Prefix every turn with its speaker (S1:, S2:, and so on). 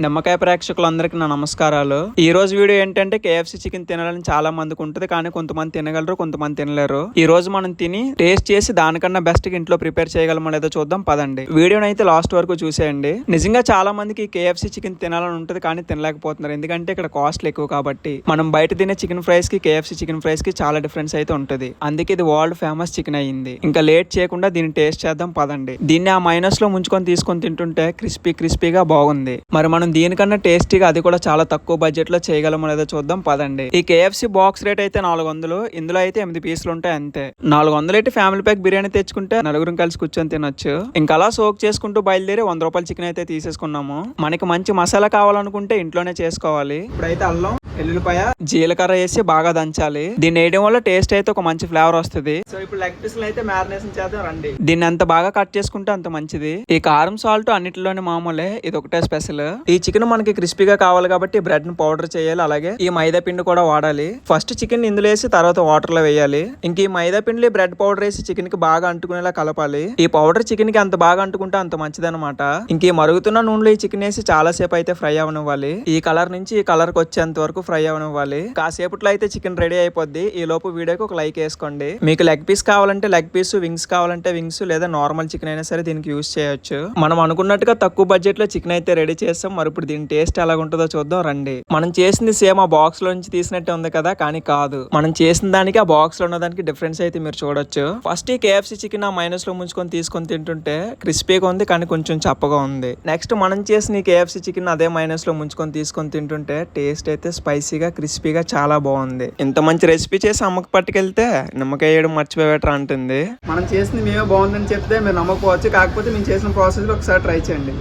S1: నిమ్మకాయ ప్రేక్షకులందరికీ నా నమస్కారాలు. ఈ రోజు వీడియో ఏంటంటే కేఎఫ్సి చికెన్ తినాలని చాలా మందికి ఉంటుంది కానీ కొంతమంది తినగలరు కొంతమంది తినలేరు. ఈ రోజు మనం తిని టేస్ట్ చేసి దానికన్నా బెస్ట్ ఇంట్లో ప్రిపేర్ చేయగలమో లేదో చూద్దాం పదండి. వీడియోని అయితే లాస్ట్ వరకు చూసేయండి. నిజంగా చాలా మందికి కేఎఫ్సి చికెన్ తినాలని ఉంటుంది కానీ తినలేకపోతున్నారు. ఎందుకంటే ఇక్కడ కాస్ట్లు ఎక్కువ కాబట్టి మనం బయట తినే చికెన్ ఫ్రైస్కి కేఎఫ్సి చికెన్ ఫ్రైస్కి చాలా డిఫరెన్స్ అయితే ఉంటుంది. అందుకే ఇది వరల్డ్ ఫేమస్ చికెన్ అయ్యింది. ఇంకా లేట్ చేయకుండా దీన్ని టేస్ట్ చేద్దాం పదండి. దీన్ని ఆ మైనస్లో ముంచుకొని తీసుకొని తింటుంటే క్రిస్పీ క్రిస్పీగా బాగుంది. మరి మనం మనం దీనికన్నా టేస్టీగా అది కూడా చాలా తక్కువ బడ్జెట్లో చేయగలమో లేదో చూద్దాం పదండి. ఈ కేఎఫ్సి బాక్స్ రేట్ అయితే నాలుగు వందలు ఇందులో అయితే ఎనిమిది పీసులు ఉంటాయి అంతే. నాలుగు వందలు అయితే ఫ్యామిలీ ప్యాక్ బిర్యానీ తెచ్చుకుంటే నలుగురం కలిసి కూర్చొని తినొచ్చు. ఇంకా అలా సోక్ చేసుకుంటూ బయలుదేరి వంద రూపాయల చికెన్ అయితే తీసేసుకున్నాము. మనకి మంచి మసాలా కావాలనుకుంటే ఇంట్లోనే చేసుకోవాలి. ఇప్పుడైతే అల్లం ఎల్లుల్లిపాయ. జీలకర్ర వేసి బాగా దంచాలి. దీన్ని వేయడం వల్ల టేస్ట్ అయితే ఒక మంచి ఫ్లేవర్ వస్తుంది. సో ఇప్పుడు లెగ్ పీసులు అయితే మ్యారినేషన్ చేద్దాం రండి. దీన్ని ఎంత బాగా కట్ చేసుకుంటే అంత మంచిది. ఈ కారం సాల్ట్ అన్నిటిలోనే మామూలే ఇది ఒకటే స్పెషల్. ఈ చికెన్ మనకి క్రిస్పీగా కావాలి కాబట్టి బ్రెడ్ని పౌడర్ చేయాలి. అలాగే ఈ మైదా పిండి కూడా వాడాలి. ఫస్ట్ చికెన్ ఇందులో వేసి తర్వాత వాటర్లో వేయాలి. ఇంక ఈ మైదా పిండి బ్రెడ్ పౌడర్ వేసి చికెన్కి బాగా అంటుకునేలా కలపాలి. ఈ పౌడర్ చికెన్కి అంత బాగా అంటుకుంటే అంత మంచిది అనమాట ఇంక ఈ మరుగుతున్న నూనెలో ఈ చికెన్ వేసి చాలా సేపు అయితే ఫ్రై అవనివ్వాలి. ఈ కలర్ నుంచి ఈ కలర్కి వచ్చేంత వరకు ఫ్రై అవనివ్వాలి. కాసేపట్లో అయితే చికెన్ రెడీ అయిపోద్ది. ఈ లోపు వీడియోకి ఒక లైక్ వేసుకోండి. మీకు లెగ్ పీస్ కావాలంటే లెగ్ పీస్ వింగ్స్ కావాలంటే వింగ్స్ లేదా నార్మల్ చికెన్ అయినా సరే దీనికి యూస్ చేయొచ్చు. మనం అనుకున్నట్టుగా తక్కువ బడ్జెట్లో చికెన్ అయితే రెడీ చేస్తాం. మరి ఇప్పుడు దీని టేస్ట్ ఎలా ఉంటుందో చూద్దాం రండి. మనం చేసింది సేమ్ ఆ బాక్స్లో నుంచి తీసినట్టే ఉంది కదా కానీ కాదు. మనం చేసిన దానికి ఆ బాక్స్లో ఉన్న దానికి డిఫరెన్స్ అయితే మీరు చూడొచ్చు. ఫస్ట్ ఈ కేఎఫ్సి చికెన్ ఆ మైనస్లో ముంచుకొని తీసుకొని తింటుంటే క్రిస్పీగా ఉంది కానీ కొంచెం చప్పగా ఉంది. నెక్స్ట్ మనం చేసిన ఈ కేఎఫ్సి చికెన్ అదే మైనస్లో ముంచుకొని తీసుకొని తింటుంటే టేస్ట్ అయితే స్పైసీగా క్రిస్పీగా చాలా బాగుంది. ఇంత మంచి రెసిపీ చేసి అమ్మకి పట్టుకెళ్తే నిమ్మకాయ వేయడం మర్చిపోయేట్రా అంటుంది. మనం చేసింది మేమే బాగుందని చెప్తే మీరు నమ్మకపోవచ్చు. కాకపోతే మేము చేసిన ప్రాసెస్ ఒకసారి ట్రై చేయండి.